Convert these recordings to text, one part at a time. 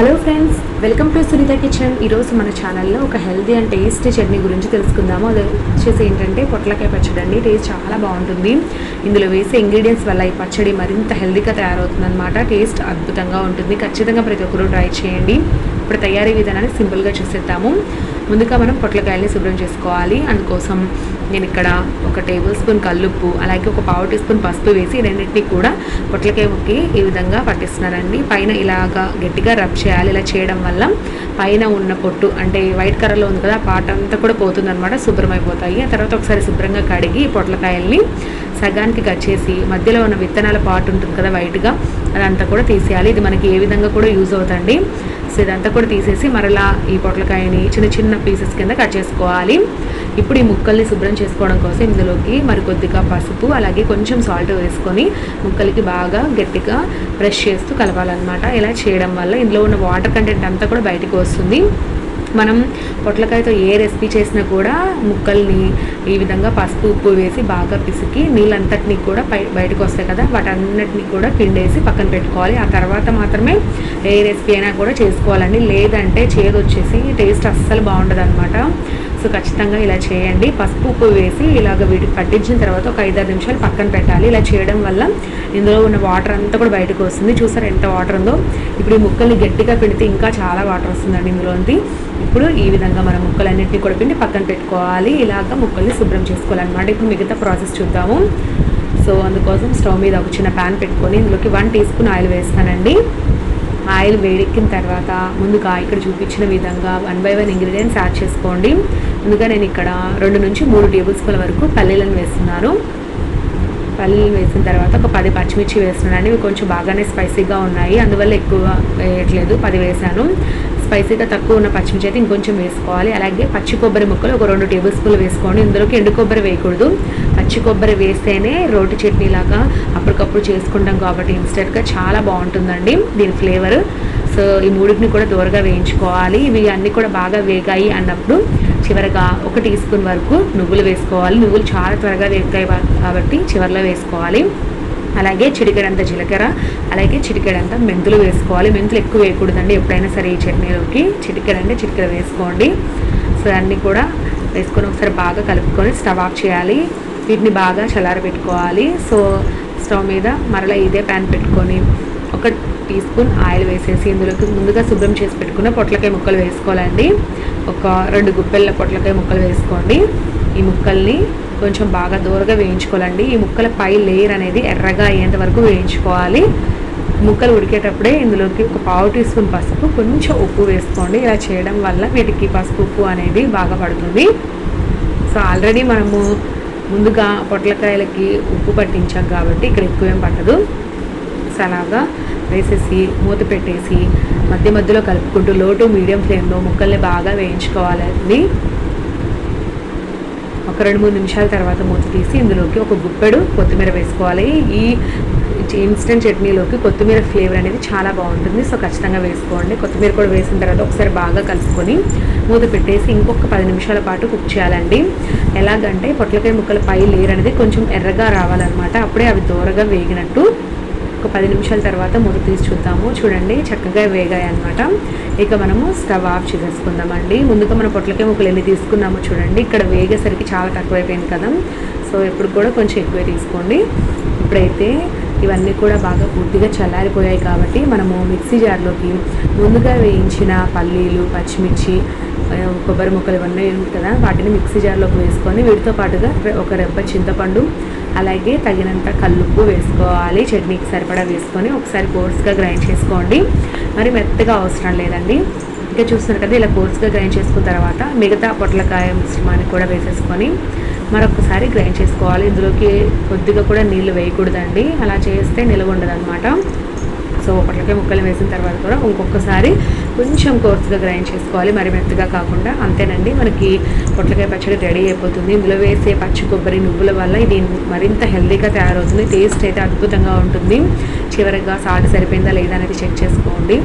Hello friends welcome to Sunitha kitchen ఈరోజు మన ఛానల్లో ఒక హెల్దీ అండ్ టేస్టీ చట్నీ గురించి తెలుసుకుందాము. అది వచ్చేసి ఏంటంటే పొట్లకాయ పచ్చడి అండి. టేస్ట్ చాలా బాగుంటుంది. ఇందులో వేసే ఇంగ్రీడియంట్స్ వల్ల ఈ పచ్చడి మరింత హెల్దీగా తయారవుతుందన్నమాట. టేస్ట్ అద్భుతంగా ఉంటుంది. ఖచ్చితంగా ప్రతి ఒక్కరూ ట్రై చేయండి. ఇప్పుడు తయారీ విధానాన్ని సింపుల్గా చేసేద్దాము. ముందుగా మనం పొట్లకాయల్ని శుభ్రం చేసుకోవాలి. అందుకోసం నేను ఇక్కడ ఒక టేబుల్ స్పూన్ కల్లుప్పు అలాగే ఒక పావు టీ స్పూన్ పసుపు వేసి రెండింటిని కూడా పొట్లకాయ ముక్కి ఈ విధంగా పట్టిస్తున్నారండి పైన ఇలాగా గట్టిగా రబ్ చేయాలి. ఇలా చేయడం వల్ల పైన ఉన్న పొట్టు అంటే వైట్ కలర్లో ఉంది కదా పాట అంతా కూడా పోతుందనమాట శుభ్రమైపోతాయి. శుభ్రం అయిపోతాయి ఆ తర్వాత ఒకసారి శుభ్రంగా కడిగి పొట్లకాయల్ని సగానికి కట్ చేసి మధ్యలో ఉన్న విత్తనాల పాటు ఉంటుంది కదా వైట్గా అదంతా కూడా తీసేయాలి. ఇది మనకి ఏ విధంగా కూడా యూజ్ అవుతుంది సో ఇదంతా కూడా తీసేసి మరలా ఈ పొట్లకాయని చిన్న చిన్న పీసెస్ కింద కట్ చేసుకోవాలి. ఇప్పుడు ఈ ముక్కల్ని శుభ్రం చేసుకోవడం కోసం ఇందులోకి మరి కొద్దిగా పసుపు అలాగే కొంచెం సాల్ట్ వేసుకొని ముక్కలకి బాగా గట్టిగా బ్రష్ చేస్తూ కలపాలన్నమాట. ఇలా చేయడం వల్ల ఇందులో ఉన్న వాటర్ కంటెంట్ అంతా కూడా బయటకు వస్తుంది. మనం పొట్లకాయతో ఏ రెసిపీ చేసినా కూడా ముక్కల్ని ఈ విధంగా పసుపు ఉప్పు వేసి బాగా పిసికి నీళ్ళంతటినీ కూడా పై బయటకు వస్తాయి కదా వాటన్నిటిని కూడా పిండేసి పక్కన పెట్టుకోవాలి. ఆ తర్వాత మాత్రమే ఏ రెసిపీ అయినా కూడా చేసుకోవాలండి. లేదంటే చేదొచ్చేసి టేస్ట్ అస్సలు బాగుండదు అనమాట ఖచ్చితంగా ఇలా చేయండి. పసుపు ఉప్పు వేసి ఇలాగ వీటికి పట్టించిన తర్వాత ఒక ఐదారు నిమిషాలు పక్కన పెట్టాలి. ఇలా చేయడం వల్ల ఇందులో ఉన్న వాటర్ అంతా కూడా బయటకు వస్తుంది. చూసారు ఎంత వాటర్ ఉందో? ఇప్పుడు ఈ ముక్కల్ని గట్టిగా పెడితే ఇంకా చాలా వాటర్ వస్తుందండి ఇందులోంది. ఇప్పుడు ఈ విధంగా మనం ముక్కలన్నింటినీ కూడా పిండి పక్కన పెట్టుకోవాలి. ఇలాగ ముక్కల్ని శుభ్రం చేసుకోవాలన్నమాట. ఇప్పుడు మిగతా ప్రాసెస్ చూద్దాము. సో అందుకోసం స్టవ్ మీద ఒక చిన్న ప్యాన్ పెట్టుకొని ఇందులోకి వన్ టీ స్పూన్ ఆయిల్ వేస్తానండి. ఆయిల్ వేడెక్కిన తర్వాత ముందుగా ఇక్కడ చూపించిన విధంగా one by one ingredients add చేసుకోండి. ముందుగా నేను ఇక్కడ రెండు నుంచి మూడు టేబుల్ స్పూన్ల వరకు పల్లీలను వేస్తున్నాను. పల్లీలు వేసిన తర్వాత ఒక పది పచ్చిమిర్చి వేస్తున్నాను ఇవి కొంచెం బాగానే స్పైసీగా ఉన్నాయి. అందువల్ల ఎక్కువ వేయట్లేదు. పది వేసాను. స్పైసీగా తక్కువ ఉన్న పచ్చిమిర్చి అయితే ఇంకొంచెం వేసుకోవాలి. అలాగే పచ్చి కొబ్బరి ముక్కలు ఒక రెండు టేబుల్ స్పూన్లు వేసుకోండి. ఇందులోకి ఎండు కొబ్బరి వేయకూడదు. పచ్చి కొబ్బరి వేస్తేనే రోటి చట్నీ లాగా అప్పటికప్పుడు చేసుకుంటాం కాబట్టి ఇన్స్టెంట్గా చాలా బాగుంటుందండి దీని ఫ్లేవర్. సో ఈ మూడింటిని కూడా దూరగా వేయించుకోవాలి. ఇవి అన్నీ కూడా బాగా వేగాయి అన్నప్పుడు చివరగా ఒక టీ స్పూన్ వరకు నువ్వులు వేసుకోవాలి. నువ్వులు చాలా త్వరగా వేగుతాయి కాబట్టి చివరిలో వేసుకోవాలి. అలాగే చిటికెడంత జీలకర్ర అలాగే చిటికెడంత మెంతులు వేసుకోవాలి. మెంతులు ఎక్కువ వేయకూడదండి ఎప్పుడైనా సరే ఈ చట్నీలోకి. చిటికెడంటే చిటికెడ వేసుకోండి. సో అన్నీ కూడా వేసుకొని ఒకసారి బాగా కలుపుకొని స్టవ్ ఆఫ్ చేయాలి. వీటిని బాగా చల్లారబెట్టుకోవాలి. సో స్టవ్ మీద మరలా ఇదే ప్యాన్ పెట్టుకొని ఒక టీ స్పూన్ ఆయిల్ వేసేసి ఇందులోకి ముందుగా శుభ్రం చేసి పెట్టుకున్న పొట్లకాయ ముక్కలు వేసుకోవాలండి. ఒక రెండు గుప్పెళ్ళ పొట్లకాయ ముక్కలు వేసుకోండి. ఈ ముక్కల్ని కొంచెం బాగా దూరగా వేయించుకోవాలండి. ఈ ముక్కల పై లేయర్ అనేది ఎర్రగా అయ్యేంత వరకు వేయించుకోవాలి. ముక్కలు ఉడికేటప్పుడే ఇందులోకి ఒక పావు టీ స్పూన్ పసుపు కొంచెం ఉప్పు వేసుకోండి. ఇలా చేయడం వల్ల వీటికి పసుపు ఉప్పు అనేది బాగా పడుతుంది. సో ఆల్రెడీ మనము ముందుగా పొట్లకాయలకి ఉప్పు పట్టించాం కాబట్టి ఇక్కడ ఎక్కువేం పట్టదు. సో అలాగా వేసేసి మూత పెట్టేసి మధ్య మధ్యలో కలుపుకుంటూ లో టు మీడియం ఫ్లేమ్లో ముక్కల్ని బాగా వేయించుకోవాలండి. ఒక రెండు మూడు నిమిషాల తర్వాత మూత తీసి ఇందులోకి ఒక గుప్పెడు కొత్తిమీర వేసుకోవాలి. ఈ ఇన్స్టెంట్ చట్నీలోకి కొత్తిమీర ఫ్లేవర్ అనేది చాలా బాగుంటుంది. సో ఖచ్చితంగా వేసుకోండి. కొత్తిమీర కూడా వేసిన తర్వాత ఒకసారి బాగా కలుపుకొని మూత పెట్టేసి ఇంకొక పది నిమిషాల పాటు కుక్ చేయాలండి. ఎలాగంటే పొట్లకాయ ముక్కల పై లేయర్ అనేది కొంచెం ఎర్రగా రావాలన్నమాట. అప్పుడే అవి దూరగా వేగినట్టు ఒక పది నిమిషాల తర్వాత మూత తీసి చూద్దాము. చూడండి చక్కగా వేగాయి అనమాట ఇక మనము స్టవ్ ఆఫ్ చేసేసుకుందామండి. ముందుగా మన పొట్లకాయ ముక్కలు ఎన్ని తీసుకున్నామో చూడండి. ఇక్కడ వేగేసరికి చాలా తక్కువైపోయింది కదా. సో ఇప్పుడు కూడా కొంచెం ఎక్కువే తీసుకోండి. ఇప్పుడైతే ఇవన్నీ కూడా బాగా పూర్తిగా చల్లారిపోయాయి కాబట్టి మనము మిక్సీ జార్లోకి ముందుగా వేయించిన పల్లీలు పచ్చిమిర్చి కొబ్బరి ముక్కలు ఇవన్నీ కదా వాటిని మిక్సీ జార్లోకి వేసుకొని వీటితో పాటుగా ఒక రెబ్బ చింతపండు అలాగే తగినంత కల్లుప్పు వేసుకోవాలి చట్నీకి సరిపడా వేసుకొని ఒకసారి కోర్స్గా గ్రైండ్ చేసుకోండి. మరి మెత్తగా అవసరం లేదండి. ఇంకా చూస్తున్నారు కదా ఇలా కోర్స్గా గ్రైండ్ చేసుకున్న తర్వాత మిగతా పొట్లకాయ మిశ్రమాన్ని కూడా వేసేసుకొని మరొకసారి గ్రైండ్ చేసుకోవాలి. ఇందులోకి కొద్దిగా కూడా నీళ్ళు వేయకూడదండి. అలా చేస్తే నిలవ ఉండదు అనమాట సో పొట్లకాయ ముక్కలు వేసిన తర్వాత కూడా ఇంకొకసారి కొంచెం కోర్సుగా గ్రైండ్ చేసుకోవాలి. మరి మెత్తగా కాకుండా అంతేనండి. మనకి పొట్లకాయ పచ్చడి రెడీ అయిపోతుంది. ఇందులో వేసే పచ్చి కొబ్బరి నువ్వుల వల్ల ఇది మరింత హెల్దీగా తయారవుతుంది. టేస్ట్ అయితే అద్భుతంగా ఉంటుంది. చివరిగా సాల్ట్ సరిపోయిందా లేదా అనేది చెక్ చేసుకోండి.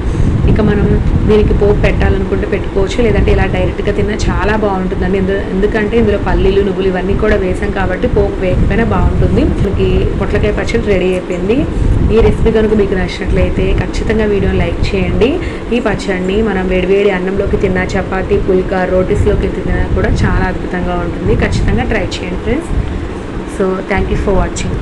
ఇక మనం దీనికి పోపు పెట్టాలనుకుంటే పెట్టుకోవచ్చు. లేదంటే ఇలా డైరెక్ట్గా తిన్నా చాలా బాగుంటుందండి. ఎందుకంటే ఇందులో పల్లీలు నువ్వులు ఇవన్నీ కూడా వేసాం కాబట్టి పోపు వేయకపోయినా బాగుంటుంది. మనకి పొట్లకాయ పచ్చడి రెడీ అయిపోయింది. ఈ రెసిపీ కనుక మీకు నచ్చినట్లయితే నచ్చినట్లయితే ఖచ్చితంగా వీడియోని లైక్ చేయండి. ఈ పచ్చడిని మనం వేడివేడి అన్నంలోకి తిన్నా చపాతీ పుల్కా రోటీస్లోకి తిన్నా కూడా చాలా అద్భుతంగా ఉంటుంది. ఖచ్చితంగా ట్రై చేయండి friends. So thank you for watching